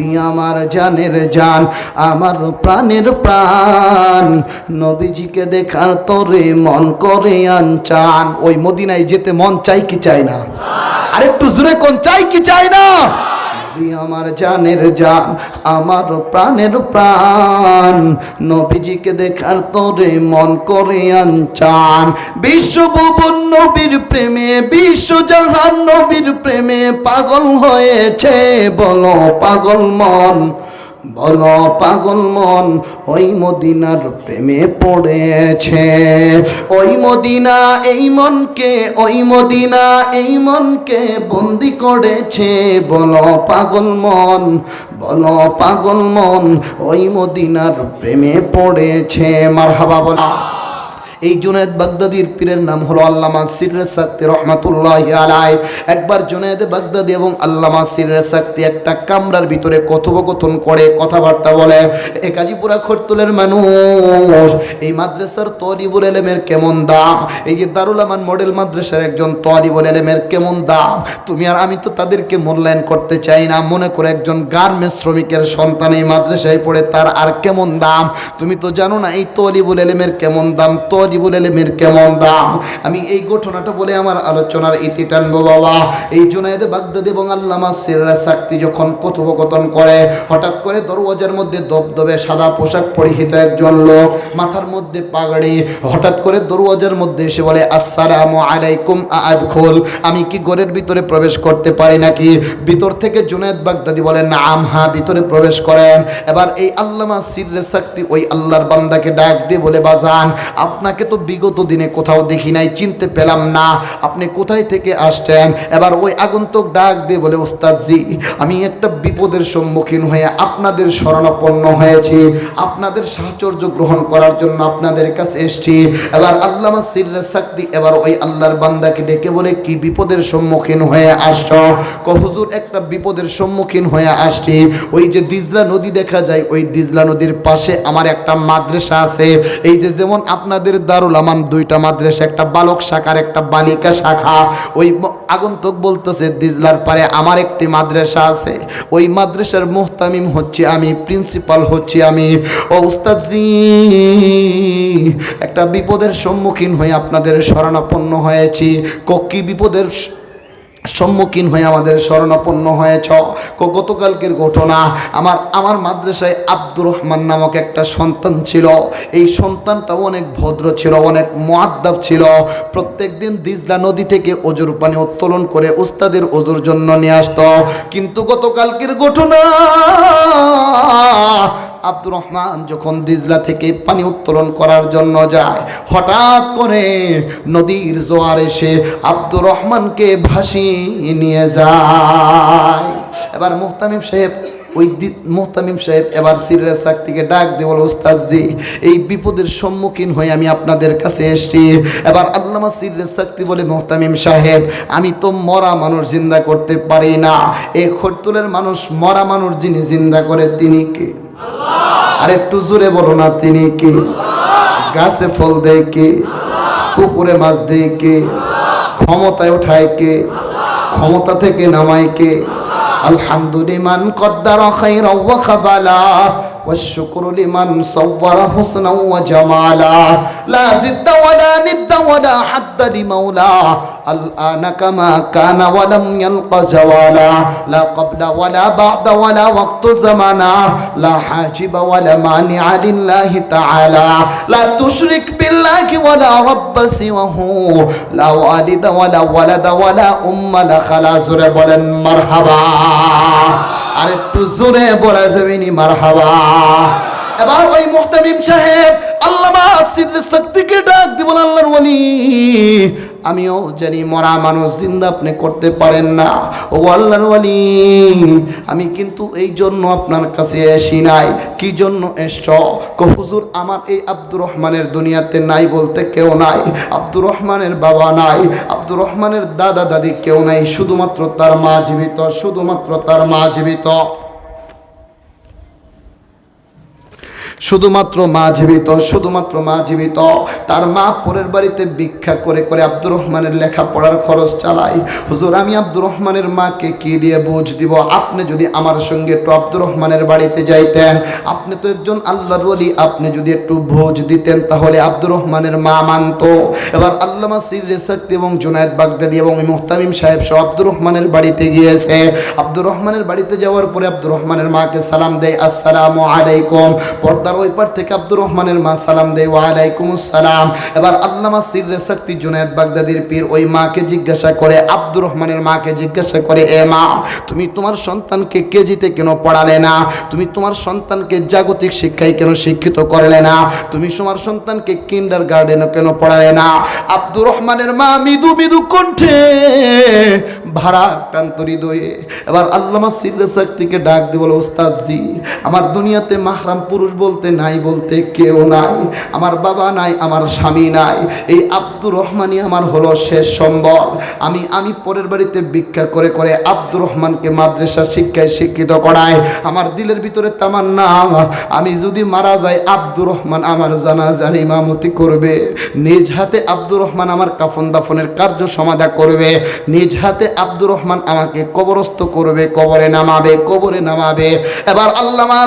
নবী আমার জানের জান, আমার প্রাণের প্রাণ। নবীজিকে দেখার তরে মন করে আনচান। ওই মদিনায় যেতে মন চাই কি চায় না? আর একটু জোরে কোন, চাই কি চায় না? নবী আমার জানের জান আমার প্রাণের প্রাণ। নবীজিকে দেখার তোরে মন করে আনচান। বিশ্বভুবন নবীর প্রেমে বিশ্বজাহান নবীর প্রেমে পাগল হয়েছে, বলো পাগল মন। বলো, পাগল মন, ওই মদিনার প্রেমে পড়েছে। ওই মদিনা, এই মনকে, ওই মদিনা, এই মনকে বন্দি করেছে। বল, পাগল মন, বল, পাগল মন, ওই মদিনার প্রেমে পড়েছে। মার হাবা বলা। এই জুনেদ বাগদাদির পীরের নাম হলো আল্লামা সিররে সাক্তি রহমাতুল্লাহ আলাই একবার জুনেদ বাগদাদি এবং আল্লামা সিররে সাক্তি একটা কামরার ভিতরে কথোপকথন করে, কথাবার্তা বলে। এ কাজীপুরা খরতুলের মানুষ, এই মাদ্রাসার তরিবুল এলেমের কেমন দাম? এই যে দারুল আমান মডেল মাদ্রাসার একজন তরিবুল এলেমের কেমন দাম? তুমি আর আমি তো তাদেরকে মূল্যায়ন করতে চাই না। মনে করে একজন গার্মেন্টস শ্রমিকের সন্তান এই মাদ্রাসায় পড়ে, তার আর কেমন দাম? তুমি তো জানো না এই তরিবুল এলেমের কেমন দাম? তরিবুল এলেমের কেমন দাম? আমি এই ঘটনাটা বলে আমার আলোচনার ইতি টানবো, বাবা। এই জুনায়দে বাগদাদ এবং আল্লামা সিররা সাক্তি যখন কথোপকথন করে, হঠাৎ করে দরওয়াজার মধ্যে দবদবে সাদা পোশাক পরিহিত একজন লোক, মাথার মধ্যে পাগড়ি, হঠাৎ করে দরওয়াজার মধ্যে এসে বলে, আসসালামু আলাইকুম আদখুল আমি কি ঘরের ভিতরে প্রবেশ করতে পারি নাকি? ভিতর থেকে জুনায়দ বাগদাদি বলেন নাম হ্যাঁ ভিতরে প্রবেশ করেন। এবার এই আল্লামা সিররে সাক্তি ওই আল্লাহর বান্দাকে ডাক দিয়ে বলে, বাজান, আপনাকে তো বিগত দিনে কোথাও দেখি নাই, চিনতে পেলাম না। আপনি কোথায় থেকে আসছেন? এবার ওই আগন্তুক ডাক দিয়ে বলে, ওস্তাদজি, আমি একটা বিপদের সম্মুখীন হয়ে আপনাদের শরণাপন্ন হয়েছি। আপনাদের সাহচর্য গ্রহণ করার জন্য আপনাদের কাছে এসেছি। এবার সিররে সাক্তি এবার ওই আল্লাহর বান্দাকে ডেকে বলে, কি বিপদের সম্মুখীন হয়ে আসছ? ক হুজুর, একটা বিপদের সম্মুখীন হয়ে আসছি। ওই যে দিজলা নদী দেখা যায়, ওই দিজলা নদীর পাশে আমার একটা মাদ্রাসা আছে। এই যে যেমন আপনাদের দারুল আমান দুইটা মাদ্রাসা, একটা বালক শাখার একটা বালিকা শাখা। ওই আগন্তক বলতেছে, দিজলার পারে আমার একটি মাদ্রাসা আছে। ওই মাদ্রাসার মোহতামিম হচ্ছে আমি, প্রিন্সিপাল হচ্ছি আমি। ও উস্তাদজি, একটা বিপদের সম্মুখীন হয়ে আপনাদের শরণাপন্ন হয়েছি। কক্ষী বিপদের সম্মুখীন হয়ে আমাদের শরণাপন্ন হয়েছ। গতকালকের ঘটনা, আমার আমার মাদ্রাসায় আব্দুর রহমান নামক একটা সন্তান ছিল। এই সন্তানটাও অনেক ভদ্র ছিল, অনেক মোয়াদ্দাব ছিল। প্রত্যেক দিন দিজলা নদী থেকে অজুর পানি উত্তোলন করে উস্তাদের অজুর জন্য নিয়ে আসতো। কিন্তু গতকালকের ঘটনা আব্দুর রহমান যখন দিজলা থেকে পানি উত্তোলন করার জন্য যায়, হঠাৎ করে নদীর জোয়ার এসে আব্দুর রহমানকে ভাসিয়ে নিয়ে যায়। এবার মুহতামিম সাহেব, ওই মুহতামিম সাহেব এবার সিরিয়াস সাক্তিকে ডাক দিয়ে বলো এই বিপদের সম্মুখীন হয়ে আমি আপনাদের কাছে এসেছি। এবার আল্লামা সিরিয়াস সাক্তি বলে, মোহতামিম সাহেব, আমি তো মরা মানুষ, জিন্দা করতে পারি না। এই খরতুলের মানুষ মরা মানুষ, যিনি জিন্দা করে, তিনি কে? আর একটু জোরে বলো না তিনি কে? গাছে ফল দেয় কে? পুকুরে মাছ দেয় কে? ক্ষমতায় উঠায় কে? ক্ষমতা থেকে নামায় কে? আলহামদুলিমান কদ্দার খাইরা ওয়া খাবালা। والشكر لمن صور حسنا وجمالا. لا زد ولا ند ولا حد لمولى الآن كما كان ولم يلق زوالا لا قبل ولا بعد ولا وقت زمنا لا حاجب ولا مانع لله تعالى. لا تشرك بالله ولا رب سواه. لا والد ولا ولد ولا أم لا خلا بولن مرحبا আর একটু জোরে বলা যাবে নি মার হাওয়া এবার ওই মুহতামিম সাহেব আল্লামা সিদ্দিক শক্তিকে ডাক দিব আল্লাহর ওলি আমিও জানি মরা মানুষ জিন্দা আপনি করতে পারেন না। ও আল্লাহর ওলি আমি কিন্তু এই জন্য আপনার কাছে এসি নাই। কি জন্য এসছ? হুজুর, আমার এই আব্দুর রহমানের দুনিয়াতে নাই বলতে কেউ নাই। আব্দুর রহমানের বাবা নাই, আব্দুর রহমানের দাদা দাদি কেউ নাই। শুধুমাত্র তার মা জীবিত, শুধুমাত্র তার মা জীবিত। শুধুমাত্র মা জীবিত, শুধুমাত্র মা জীবিত। তার মা পরের বাড়িতে ভিক্ষা করে করে আব্দুর রহমানের লেখাপড়ার খরচ চালায়। হুজুর, আমি আব্দুর রহমানের মাকে কি দিয়ে বুঝ দিব? আপনি যদি আমার সঙ্গে একটু আব্দুর রহমানের বাড়িতে যাইতেন, আপনি তো একজন আল্লাহর ওলি, আপনি যদি একটু ভোজ দিতেন তাহলে আব্দুর রহমানের মা মানত। এবার আল্লামা সিররে শক্তি এবং জুনায়দ বাগদাদি এবং মুহতামিম সাহেব সব আব্দুর রহমানের বাড়িতে গিয়েছে। আব্দুর রহমানের বাড়িতে যাওয়ার পরে আব্দুর রহমানের মাকে সালাম দেয়, আসসালামু আলাইকুম। পর্দার ওই পার থেকে আব্দুর রহমানের মা সালাম দেয় আসসালাম এবার আল্লামা সিররে শক্তি জুনায়দ বাগদাদির পীর ওই মাকে জিজ্ঞাসা করে, আব্দুর রহমানের মাকে জিজ্ঞাসা করে, এ মা, তুমি তোমার সন্তানকে কেজিতে কেন পড়ালে না? তুমি তোমার সন্তানকে জাগতিক শিক্ষায় কেন শিক্ষিত করলে না? তুমি তোমার সন্তানকে কিন্ডার গার্ডেনও কেন পড়ালে না? আব্দুর রহমানের মা মৃদু মৃদু কণ্ঠে ভাড়া কান্ত হৃদয়ে এবার আল্লামা সিররে শক্তিকে ডাক দিয়ে বলো, ওস্তাদজি, আমার দুনিয়াতে মাহরাম পুরুষ বলতে নাই, বলতে কেউ নাই। আমার বাবা নাই, আমার স্বামী নাই। এই আব্দুর রহমানই আমার হলো শেষ সম্বল। আমি আমি পরের বাড়িতে ভিক্ষা করে করে আব্দুর রহমানকে মাদ্রাসা শিক্ষায় শিক্ষিত করায় আমার দিলের ভিতরে তামান্না। আমি যদি মারা যাই, আব্দুর রহমান আমার জানাজার ইমামতি করবে। নিজ হাতে আব্দুর রহমান আমার কাফন দাফনের কার্য সমাধা করবে। নিজ হাতে আব্দুর রহমান আমাকে কবরস্থ করবে, কবরে নামাবে কবরে নামাবে। এবার আল্লামা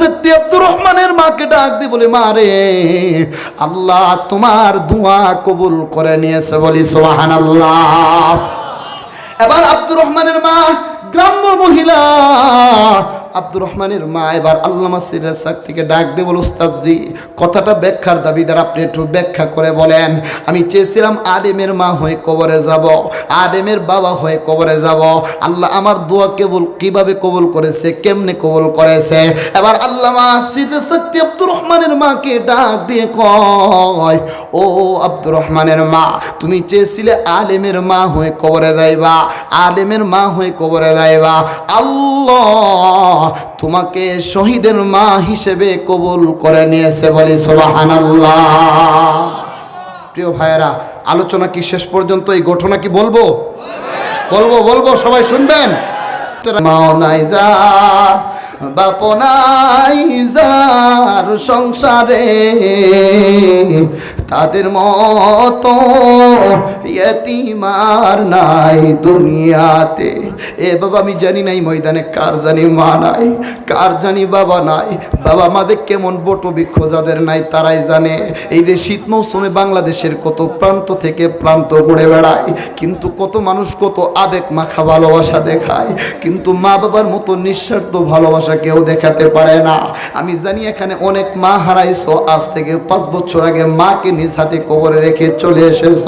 সত্যি আব্দুর রহমানের মাকে ডাক দি বলে মারে আল্লাহ তোমার দোয়া কবুল করে নিয়েছে। বলি সোহান আল্লাহ এবার আব্দুর রহমানের মা, গ্রাম্য মহিলা আব্দুর রহমানের মা এবার আল্লামা সিরাজ থেকে ডাক দে বল উস্তাদজি কথাটা ব্যাখ্যার দাবিদার, আপনি একটু ব্যাখ্যা করে বলেন। আমি চেয়েছিলাম আদেমের মা হয়ে কবরে যাব, আদেমের বাবা হয়ে কবরে যাব। আল্লাহ আমার দোয়া কেবল কীভাবে কবুল করেছে, কেমনে কবুল করেছে? এবার আল্লামা সিরাজ শক্তি আব্দুর রহমানের মাকে ডাক দিয়ে কয়, ও আব্দুর রহমানের মা, তুমি চেয়েছিলে আলেমের মা হয়ে কবরে যাইবা আলেমের মা হয়ে কবরে যাইবা। আল্লাহ তোমাকে শহীদের মা হিসেবে কবুল করে নিয়েছে বলে সোবাহানাল্লাহ। প্রিয় ভাইয়েরা, আলোচনা কি শেষ পর্যন্ত? এই ঘটনা কি বলব? বলব বলব, সবাই শুনবেন? মাও নাই যার বাপ নাই যার সংসারে। তাদের মতো ইয়তিমার নাই দুনিয়াতে। এ বাবা, আমি জানি নাই ময়দানে কার জানি মা নাই, কার জানি বাবা নাই। বাবা মাদের কেমন বটো বৃক্ষ যাদের নাই তারাই জানে। এই যে শীত মৌসুমে বাংলাদেশের কত প্রান্ত থেকে প্রান্ত ঘুরে বেড়ায়, কিন্তু কত মানুষ কত আবেগ মাখা ভালোবাসা দেখায়, কিন্তু মা বাবার মতো নিঃস্বার্থ ভালোবাসা কেউ দেখাতে পারে না। আমি জানি এখানে অনেক মা হারাইছো, আজ থেকে পাঁচ বছর আগে মাকে নিজ হাতে কবরে রেখে চলে এসেছ।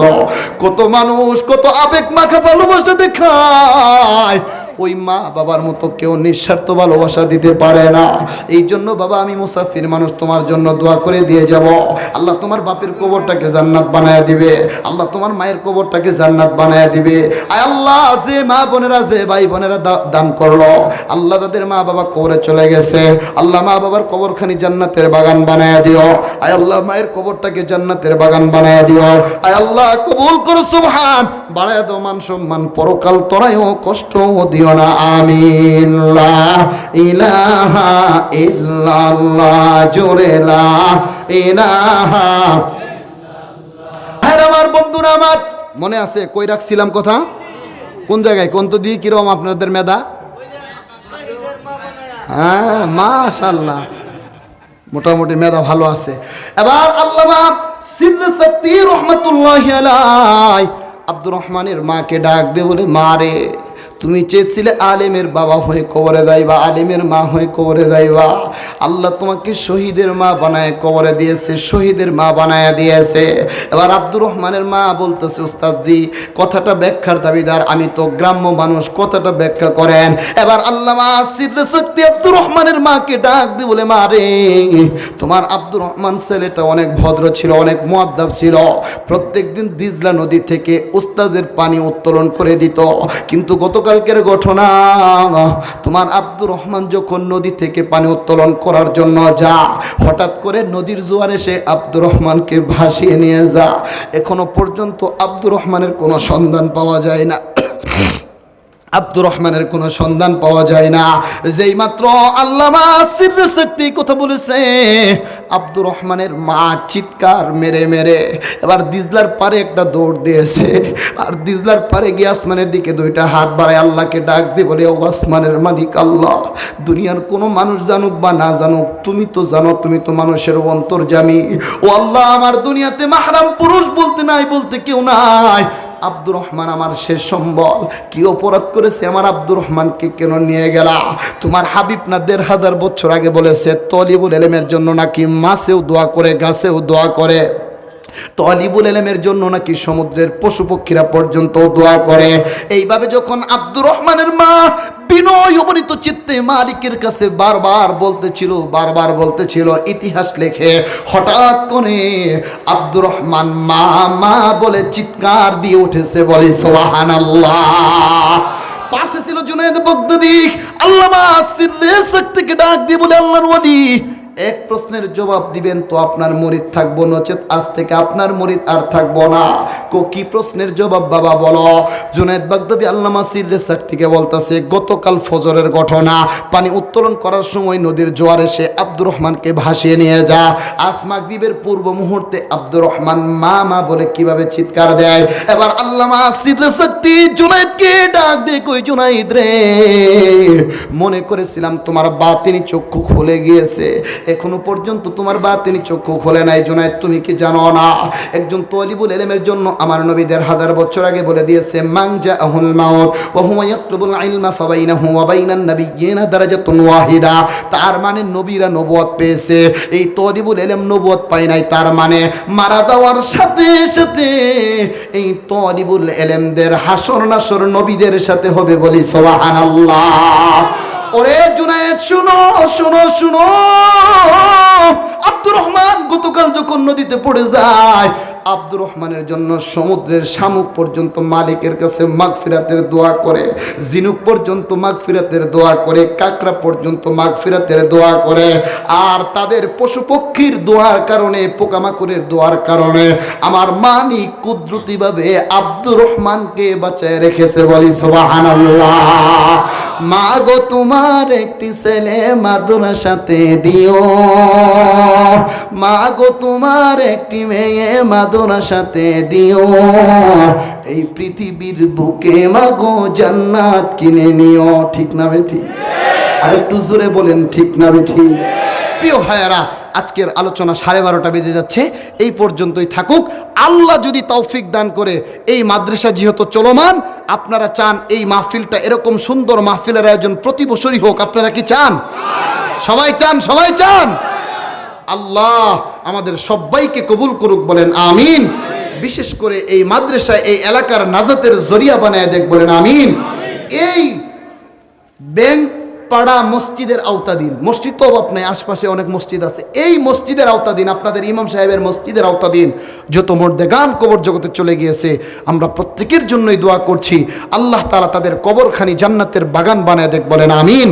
কত মানুষ কত আবেগ মাখা ভালোবাসা দেখায়। ওই মা বাবার মতো কেউ নিঃস্বার্থ ভালোবাসা দিতে পারে না। এই জন্য বাবা, আমি মুসাফির মানুষ, তোমার জন্য দোয়া করে দিয়ে যাব। আল্লাহ তোমার বাপের কবরটাকে জান্নাত বানায় দিবে। আল্লাহ তোমার মায়ের কবরটাকে জান্নাত বানায় দিবে। আয় আল্লাহ, যে মা বোনেরা, যে ভাই বোনেরা দান করল, আল্লাহ তাদের মা বাবা কবরে চলে গেছে। আল্লাহ মা বাবার কবরখানি জান্নাতের বাগান বানায় দিও। আয় আল্লাহ মায়ের কবরটাকে জান্নাতের বাগান বানায় দিও। আয় আল্লাহ, কবুল করো, সুবহান। বাড়ায় দাও মান সম্মান, পরকাল তোরাইও কষ্ট দিও। না, আমিন, লা ইলাহা ইলাহা হ্যাঁ আমার বন্ধুরা আমার। মনে আছে, কই রাখছিলাম কথা? কোন জায়গায়? কোন তো দিয়ে কীরকম আপনাদের মেধা? হ্যাঁ মাশাল্লাহ মোটামুটি মেধা ভালো আছে। এবার আল্লামা সিদ্দিক রহমতুল্লাহ আব্দুর রহমানের মাকে ডাক দে বলে, মা রে। তুমি চেয়েছিলে আলেমের বাবা হয়ে কবরে যাইবা, আলেমের মা হয়ে কবরে যাইবা। আল্লাহ তোমাকে শহীদের মা বানায় কবরে দিয়েছে, শহীদের মা বানায় দিয়েছে। এবার আব্দুর রহমানের মা বলতেছে উস্তাদজি কথাটা ব্যাখ্যার দাবিদার, আমি তো গ্রাম্য মানুষ, কথাটা ব্যাখ্যা করেন। এবার সিদ্ধ শক্তি আব্দুর রহমানের মাকে ডাক দিয়ে বলে, মা রে, তোমার আব্দুর রহমান ছেলেটা অনেক ভদ্র ছিল, অনেক মোয়াদ্দাব ছিল। প্রত্যেকদিন দিজলা নদী থেকে উস্তাদের পানি উত্তোলন করে দিত। কিন্তু গতকালকের ঘটনা, তোমার আব্দুর রহমান যখন নদী থেকে পানি উত্তোলন করার জন্য যা, হঠাৎ করে নদীর জোয়ারে সে আব্দুর রহমানকে ভাসিয়ে নিয়ে যা, এখনও পর্যন্ত আব্দুর রহমানের কোনো সন্ধান পাওয়া যায় না। আব্দুর রহমানের কোনো সন্ধান পাওয়া যায় না। যেই মাত্র আল্লামা শক্তি কথা বলেছে, আব্দুর রহমানের মা চিৎকার মেরে মেরে এবার দিজলার পারে একটা দৌড় দিয়েছে। আর দিজলার পারে গিয়ে আসমানের দিকে দুইটা হাত বাড়ায় আল্লাহকে ডাক দিয়ে বলে, ও আসমানের মালিক আল্লাহ, দুনিয়ার কোনো মানুষ জানুক বা না জানুক, তুমি তো জানো, তুমি তো মানুষের অন্তর্জামী। ও আল্লাহ, আমার দুনিয়াতে মাহরাম পুরুষ বলতে নাই, বলতে কেউ নাই। আব্দুর রহমান আমার শেষ সম্বল। কি অপরাধ করেছে আমার আব্দুর রহমানকে কেন নিয়ে গেলা? তোমার হাবিব না দেড় হাজার বছর আগে বলেছে, তলিবুল এলেমের জন্য নাকি মাসেও দোয়া করে, গাছেও দোয়া করে। তলিবুল এলেমের জন্য নাকি সমুদ্রের পশু পক্ষীরা পর্যন্ত দোয়া করে। এইভাবে যখন আব্দুর রহমানের মা বিনয় অমৃত চিত্তে মালিকের কাছে বারবার বলতেছিল বারবার বলতেছিল ইতিহাস লেখে, হঠাৎ করে আব্দুর রহমান মা মা বলে চিৎকার দিয়ে উঠেছে, বলে সোহান পাশে ছিল জুনায়দ বগদাদি আল্লামা সিররে শক্তিকে ডাক দিয়ে বলে, আল্লাহর ওয়ালি এক প্রশ্নের জবাব দিবেন, তো আপনার মরিদ থাকব নচেত, আজ থেকে আপনার মরিদ আর থাকব না। কো, কি প্রশ্নের জবাব বাবা বলো? জুনায়দ বাগদাদি আল্লামা সিররে শক্তিকে বলতাছে, গতকাল ফজরের ঘটনা, পানি উত্তোলন করার সময় নদীর জোয়ার এসে আব্দুর রহমানকে ভাসিয়ে নিয়ে যা। আজ মাগরিবের পূর্ব মুহূর্তে আব্দুর রহমান মা মা বলে কীভাবে চিৎকার দেয়? এবার আল্লামা সিররে শক্তি জুনাইদকে ডাক দে, কই জুনাইদ রে? মনে করেছিলাম তোমার বাতিনি চক্ষু খুলে গিয়েছে। এখনও পর্যন্ত তোমার বা তিনি চক্ষু খোলে নাই, জুনাইদ, তুমি কি জানো না? একজন তলিবুল এলেমের জন্য আমার নবীদের হাজার বছর আগে বলে দিয়েছে মাংজা আহুল মাউত, ওয়া হুয়া ইয়াতলুবুল ইলমা ফাবাইনাহু ওয়া বাইনান নাবিয়্যিনা দারাজাতুন ওয়াহিদা। তার মানে নবীরা নবুয়ত পেয়েছে। এই তলিবুল এলেম নবুয়ত পায় নাই, তার মানে মারা যাওয়ার সাথে সাথে এই তলিবুল এলেমদের হাসর নাসর নবীদের সাথে হবে বলি, সুবহানাল্লাহ। ওরে জুনায়েদ, শুনো শুনো শুনো। আব্দুর রহমান গতকাল যখন নদীতে পড়ে যায়, আব্দুর রহমানের জন্য সমুদ্রের শামুক পর্যন্ত মালিকের কাছে দোয়া করে, জিনুক পর্যন্ত দোয়া করে পর্যন্ত দোয়া করে, আর তাদের পশু পক্ষীর দোয়ার কারণে, পোকামাকড়ের দোয়ার কারণে আমার মানিক কুদরতিভাবে আব্দুর রহমানকে বাঁচায় রেখেছে বলি, সুবহানাল্লাহ। মা গো তোমার একটি ছেলে মাদ্রাসাতে দিও। মা গো তোমার একটি মেয়ে মাদ্রাসাতে দিও। এই পৃথিবীর বুকে মা গো জান্নাত কিনে নিও। ঠিক না বেঠি? আর একটু জোরে বলেন, ঠিক না বেঠি? প্রিয় ভাইয়ারা আজকের আলোচনা সাড়ে বারোটা বেজে যাচ্ছে। এই পর্যন্তই থাকুক। আল্লাহ যদি তৌফিক দান করে, এই মাদ্রাসা যেহেতু চলমান, আপনারা চান এই মাহফিলটা এরকম সুন্দর মাহফিলের আয়োজন প্রতি বছরই হোক। আপনারা কি চান? সবাই চান সবাই চান। আল্লাহ আমাদের সবাইকে কবুল করুক বলেন, আমিন। বিশেষ করে এই মাদ্রাসা এই এলাকার নাজাতের জরিয়া বানায় দেখ বলেন, আমিন। এই ব্যাংক পাড়া মসজিদের আওতাধীন মসজিদ তো অভাব নাই, আশপাশে অনেক মসজিদ আছে। এই মসজিদের আওতাধীন আপনাদের ইমাম সাহেবের মসজিদের আওতাধীন যত মর্দে গান কবর জগতে চলে গিয়েছে, আমরা প্রত্যেকের জন্যই দোয়া করছি, আল্লাহ তালা তাদের কবরখানি জান্নাতের বাগান বানায় দেখ, বলেন আমিন।